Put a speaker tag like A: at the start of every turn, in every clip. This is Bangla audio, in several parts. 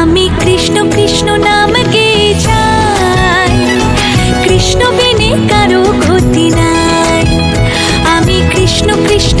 A: আমি কৃষ্ণ কৃষ্ণ নাম গে কৃষ্ণ বিনে কারও ক্ষতি নাই। আমি কৃষ্ণ কৃষ্ণ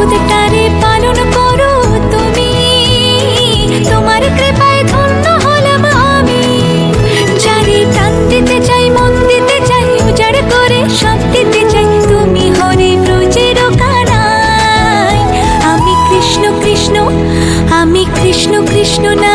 A: জগৎটারে পালন করো তুমি। তোমার কৃপায় ধন্য হলাম আমি। চারি টান দিতে চাই, মন দিতে চাই, উজাড় করে সব দিতে চাই, তুমি হরে ব্রজের কানাই আমি কৃষ্ণ কৃষ্ণ, আমি কৃষ্ণ কৃষ্ণ না